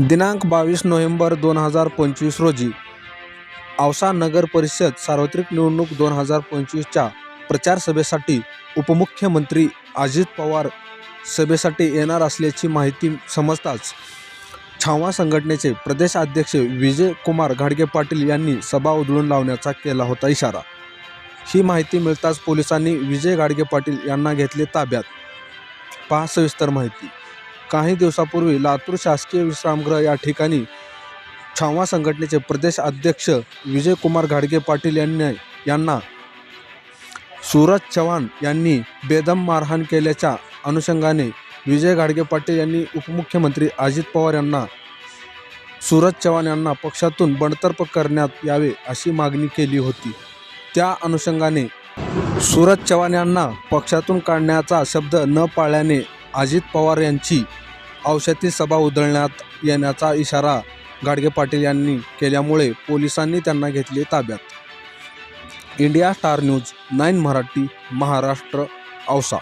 दिनांक बावीस नोव्हेंबर दोन हजार पंचवीस रोजी औसा नगर परिषद सार्वत्रिक निवडणूक दोन हजार पंचवीसच्या प्रचार सभेसाठी उपमुख्यमंत्री अजित पवार सभेसाठी येणार असल्याची माहिती समजताच छावा संघटनेचे प्रदेश अध्यक्ष विजय कुमार घाडगे पाटील यांनी सभा उधळून लावण्याचा केला होता इशारा. ही माहिती मिळताच पोलिसांनी विजय घाडगे पाटील यांना घेतले ताब्यात. पहा सविस्तर माहिती. काही दिवसापूर्वी लातूर शासकीय विश्रामगृह या ठिकाणी छावा संघटनेचे प्रदेश अध्यक्ष विजयकुमार घाडगे पाटील यांनी यांना सूरज चव्हाण यांनी बेदम मारहाण केल्याच्या अनुषंगाने विजय घाडगे पाटील यांनी उपमुख्यमंत्री अजित पवार यांना सूरज चव्हाण यांना पक्षातून बडतर्फ करण्यात यावे अशी मागणी केली होती. त्या अनुषंगाने सूरज चव्हाण यांना पक्षातून काढण्याचा शब्द न पाळल्याने अजित पवार यांची औषधी सभा उधळण्यात येण्याचा इशारा गाडगे पाटील यांनी केल्यामुळे पोलिसांनी त्यांना घेतले ताब्यात. India star news nine Marathi Maharashtra Ausa.